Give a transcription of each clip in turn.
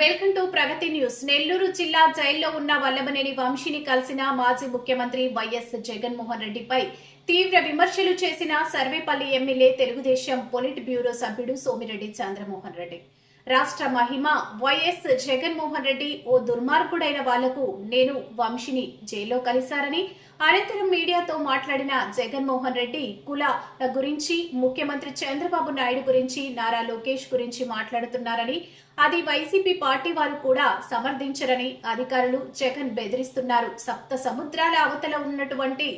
Welcome to Pragati news. Nellore జిల్లా జైల్లో ఉన్న వల్లభనేని వంశీని కలిసిన మాజీ ముఖ్యమంత్రి వైఎస్ జగన్మోహన్ రెడ్డిపై తీవ్ర విమర్శలు చేసిన Sarvepalli MLA Telugu Desam politburo సభ్యుడు సోమిరెడ్డి చంద్రమోహన్ రెడ్డి. రాష్ట్ర మహిమ వైఎస్ జగన్మోహన్ రెడ్డి ఓ దుర్మార్గుడైన వాళ్ళకు నేను వంశీని జైల్లో కలిశారని అనంతరం మీడియాతో మాట్లాడిన జగన్మోహన్ రెడ్డి కుల గురించి ముఖ్యమంత్రి చంద్రబాబు నాయుడు గురించి నారా లోకేష్ గురించి మాట్లాడుతున్నారని అది వైసీపీ పార్టీ వారు కూడా సమర్థించరని అధికారులు జగన్ బెదిరిస్తున్నారు. సప్త సముద్రాల అవతల ఉన్నటువంటి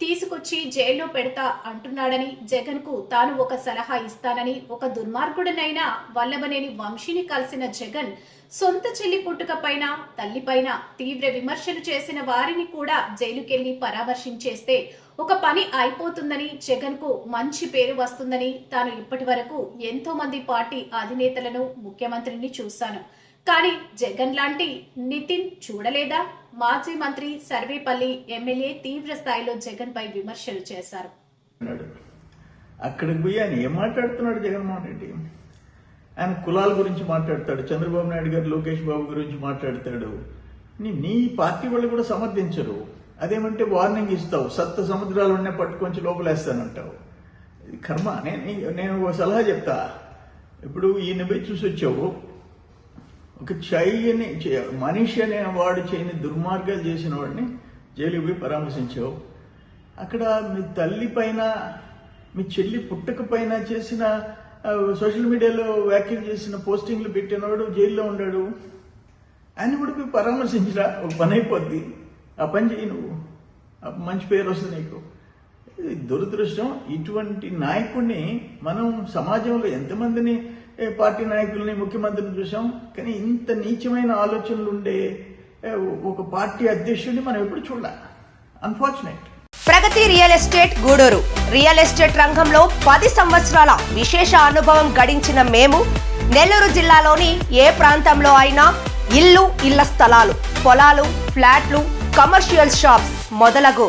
తీసుకొచ్చి జైల్లో పెడతా అంటున్నాడని జగన్కు తాను ఒక సలహా ఇస్తానని ఒక దుర్మార్గుడనైనా వల్లభనేని వంశీని కలిసిన జగన్ సొంత చెల్లి పుట్టుకపైన తల్లిపైన తీవ్ర విమర్శలు చేసిన వారిని కూడా జైలుకెళ్ళి పరామర్శించేస్తే ఒక పని అయిపోతుందని జగన్కు మంచి పేరు వస్తుందని తాను ఇప్పటి వరకు ఎంతో మంది పార్టీ అధినేతలను ముఖ్యమంత్రిని చూశాను. కానీ జగన్ లాంటి నితిన్ చూడలేదా? మాజీ మంత్రి సర్వేపల్లి ఎమ్మెల్యే తీవ్ర స్థాయిలో జగన్ పై విమర్శలు చేశారు. అన్నాడు. అక్కడికి పోయి ఆయన ఏం మాట్లాడుతున్నాడు జగన్మోహన్ రెడ్డి? ఆయన కులాల గురించి మాట్లాడతాడు. చంద్రబాబు నాయుడు గారు లోకేష్ బాబు గురించి మాట్లాడతాడు. నీ నీ పార్టీ వాళ్ళు కూడా సమర్థించరు. అదేమంటే వార్నింగ్ ఇస్తావు. సప్త సముద్రాలు ఉన్న పట్టుకొని లోపలేస్తానంటావు. ఇది కర్మ. నేను నేను ఒక సలహా చెప్తా. ఇప్పుడు ఈయన పోయి చూసి వచ్చావు ఒక చెయ్యని మనిషి అనే వాడు చేయని దుర్మార్గాలు చేసిన వాడిని జైలుకి పోయి పరామర్శించావు. అక్కడ మీ తల్లి పైన మీ చెల్లి పుట్టక పైన చేసిన సోషల్ మీడియాలో వ్యాఖ్యలు చేసిన పోస్టింగ్లు పెట్టినవాడు జైల్లో ఉన్నాడు ఆయన కూడా పోయి పరామర్శించరా ఒక పని అయిపోద్ది. ఆ పని చేయి నువ్వు. మంచి పేరు వస్తుంది నీకు. దురదృష్టం ఇటువంటి నాయకుడిని మనం సమాజంలో ఎంతమందిని పార్టీ నాయకుల్ని ముఖ్యమంత్రిని చూసాం కానీ ఇంత నీచమైన ఆలోచనలు ఉండే ఒక పార్టీ అధ్యక్షుడిని మనం ఎప్పుడు చూడాలి. Unfortunate Pragati real estate Gudur. Real estate రంగంలో పది సంవత్సరాల విశేష అనుభవం గడించిన మేము నెల్లూరు జిల్లాలోని ఏ ప్రాంతంలో అయినా ఇల్లు ఇళ్ళ స్థలాలు పొలాలు ఫ్లాట్లు కమర్షియల్ షాప్స్ మొదలగు